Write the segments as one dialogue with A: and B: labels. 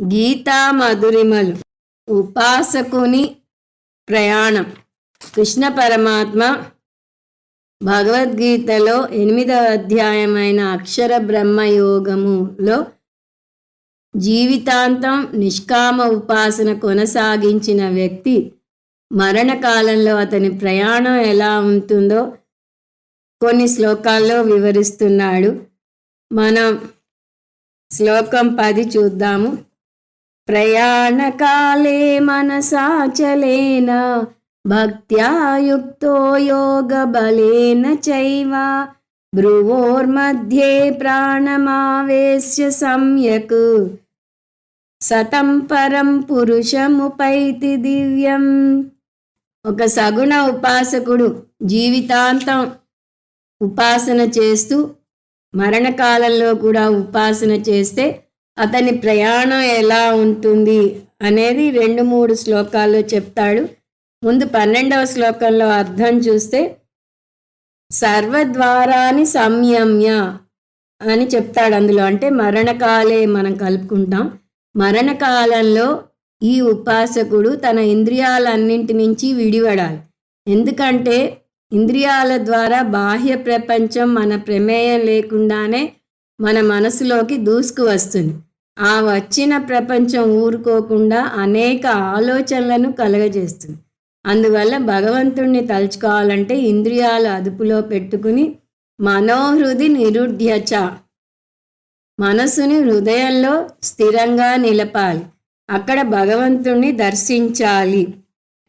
A: గీతా మధురిమలు ఉపాసకుని ప్రయాణం. కృష్ణ పరమాత్మ భగవద్గీతలో ఎనిమిదవ అధ్యాయమైన అక్షర బ్రహ్మయోగములో జీవితాంతం నిష్కామ ఉపాసన కొనసాగించిన వ్యక్తి మరణకాలంలో అతని ప్రయాణం ఎలా ఉంటుందో కొన్ని శ్లోకాల్లో వివరిస్తున్నాడు. మనం శ్లోకం పది చూద్దాము. ప్రయాణకాలే మనసాచలేన భక్త్యాయుక్తో యోగ బలేన చైవ भ्रुवोर्मध्ये ప్రాణమావేశ్య సమ్యక్. సతం పరం పురుషముపైతి దివ్యం. ఒక సగుణ ఉపాసకుడు జీవితాంతం ఉపాసన చేస్తూ మరణకాలంలో కూడా ఉపాసన చేస్తే అతని ప్రయాణం ఎలా ఉంటుంది అనేది రెండు మూడు శ్లోకాల్లో చెప్తాడు. ముందు పన్నెండవ శ్లోకంలో అర్థం చూస్తే సర్వద్వారాన్ని సంయమ్య అని చెప్తాడు అందులో. అంటే మరణకాలే మనం కలుపుకుంటాం. మరణకాలంలో ఈ ఉపాసకుడు తన ఇంద్రియాలన్నింటి నుంచి విడివడాలి ఎందుకంటే ఇంద్రియాల ద్వారా బాహ్య ప్రపంచం మన ప్రమేయం లేకుండానే మన మనసులోకి దూసుకు వస్తుంది ఆ వచ్చిన ప్రపంచం ఊరుకోకుండా అనేక ఆలోచనలను కలగజేస్తుంది. అందువల్ల భగవంతుణ్ణి తలుచుకోవాలంటే ఇంద్రియాలు అదుపులో పెట్టుకుని మనోహృది నిరుఢ్యచ మనసుని హృదయంలో స్థిరంగా నిలపాలి. అక్కడ భగవంతుణ్ణి దర్శించాలి.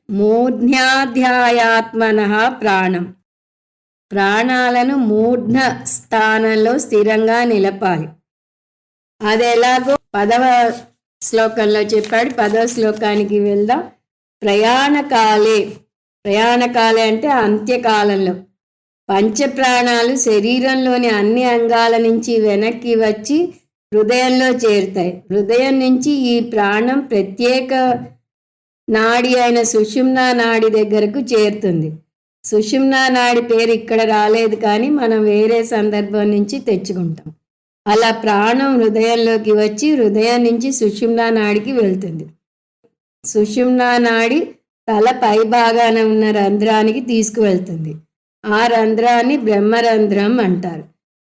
A: మూర్ధ్యాధ్యాయాత్మన ప్రాణం. ప్రాణాలను మూఢ స్థానంలో స్థిరంగా నిలపాలి. అది ఎలాగో పదవ శ్లోకంలో చెప్పాడు. పదవ శ్లోకానికి వెళ్దాం. ప్రయాణకాలే. ప్రయాణకాలే అంటే అంత్యకాలంలో. పంచప్రాణాలు శరీరంలోని అన్ని అంగాల నుంచి వెనక్కి వచ్చి హృదయంలో చేరుతాయి. హృదయం నుంచి ఈ ప్రాణం ప్రత్యేక నాడి అయిన సుషుమ్నా నాడి దగ్గరకు చేరుతుంది. సుషుమ్నా నాడి పేరు ఇక్కడ రాలేదు కానీ మనం వేరే సందర్భం నుంచి తెచ్చుకుంటాం. అలా ప్రాణం హృదయంలోకి వచ్చి హృదయం నుంచి సుషుమ్నా నాడికి వెళ్తుంది. సుషుమ్నా నాడి తల పై భాగాన ఉన్న రంధ్రానికి తీసుకువెళ్తుంది. ఆ రంధ్రాన్ని బ్రహ్మరంధ్రం అంటారు.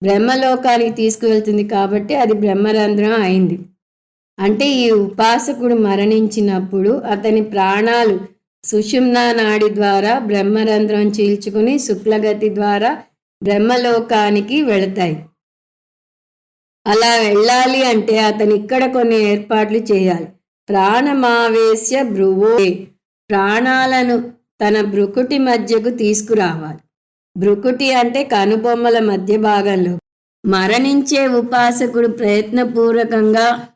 A: బ్రహ్మలోకానికి తీసుకువెళ్తుంది కాబట్టి అది బ్రహ్మరంధ్రం అయింది. అంటే ఈ ఉపాసకుడు మరణించినప్పుడు అతని ప్రాణాలు సుషుమ్నా నాడి ద్వారా బ్రహ్మరంధ్రం చీల్చుకుని శుక్లగతి ద్వారా బ్రహ్మలోకానికి వెళతాయి. అలా వెళ్ళాలి అంటే అతను ఇక్కడ కొన్ని ఏర్పాట్లు చేయాలి. ప్రాణమావేశ్య భ్రువో ప్రాణాలను తన భృకుటి మధ్యకు తీసుకురావాలి. భృకుటి అంటే కనుబొమ్మల మధ్య భాగంలో. మరణించే ఉపాసకుడు ప్రయత్నపూర్వకంగా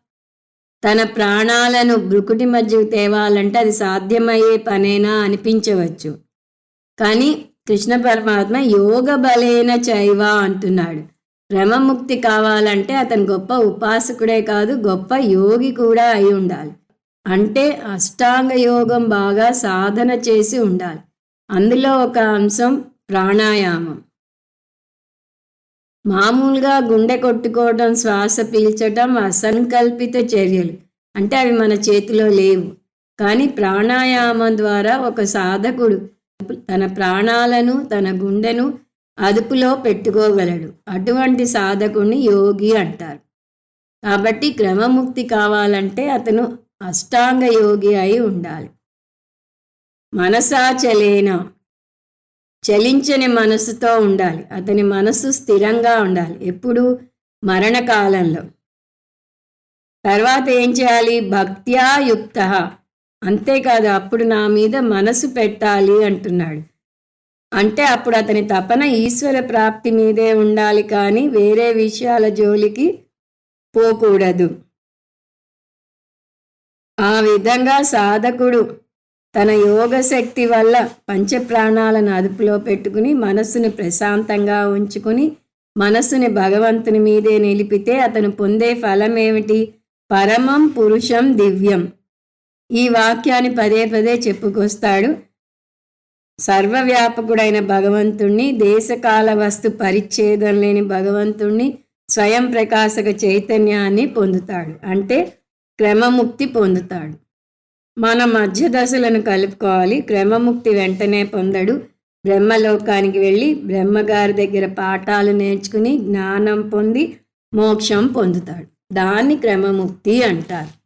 A: తన ప్రాణాలను భృకుటి మధ్యకు తేవాలంటే అది సాధ్యమయ్యే పనేనా అనిపించవచ్చు. కానీ కృష్ణ పరమాత్మ యోగ బలేన చైవ అంటున్నాడు. క్రమముక్తి కావాలంటే అతను గొప్ప ఉపాసకుడే కాదు గొప్ప యోగి కూడా అయి ఉండాలి. అంటే అష్టాంగ యోగం బాగా సాధన చేసి ఉండాలి. అందులో ఒక అంశం ప్రాణాయామం. మామూలుగా గుండె కొట్టుకోవడం శ్వాస పీల్చడం అసంకల్పిత చర్యలు. అంటే అవి మన చేతిలో లేవు. కానీ ప్రాణాయామం ద్వారా ఒక సాధకుడు తన ప్రాణాలను తన గుండెను అదుపులో పెట్టుకోగలడు. అటువంటి సాధకుని యోగి అంటారు. కాబట్టి క్రమముక్తి కావాలంటే అతను అష్టాంగ యోగి అయి ఉండాలి. మనసాచలేన చలించని మనసుతో ఉండాలి. అతని మనసు స్థిరంగా ఉండాలి. ఎప్పుడు? మరణకాలంలో. తర్వాత ఏం చేయాలి? భక్త్యాయుక్త. అంతేకాదు అప్పుడు నా మీద మనసు పెట్టాలి అంటున్నాడు. అంటే అప్పుడు అతని తపన ఈశ్వర ప్రాప్తి మీదే ఉండాలి కానీ వేరే విషయాల జోలికి పోకూడదు. ఆ విధంగా సాధకుడు తన యోగ శక్తి వల్ల పంచప్రాణాలను అదుపులో పెట్టుకుని మనస్సును ప్రశాంతంగా ఉంచుకుని మనస్సుని భగవంతుని మీదే నిలిపితే అతను పొందే ఫలం ఏమిటి పరమం పురుషం దివ్యం. ఈ వాక్యాన్ని పదే పదే చెప్పుకొస్తాడు. సర్వవ్యాపకుడైన భగవంతుణ్ణి దేశకాల వస్తు పరిచ్ఛేదం లేని భగవంతుణ్ణి స్వయం ప్రకాశక చైతన్యాన్ని పొందుతాడు. అంటే క్రమముక్తి పొందుతాడు. మన మధ్య దశలను కలుపుకోవాలి. క్రమముక్తి వెంటనే పొందడు. బ్రహ్మలోకానికి వెళ్ళి బ్రహ్మగారి దగ్గర పాఠాలు నేర్చుకుని జ్ఞానం పొంది మోక్షం పొందుతాడు. దాన్ని క్రమముక్తి అంటారు.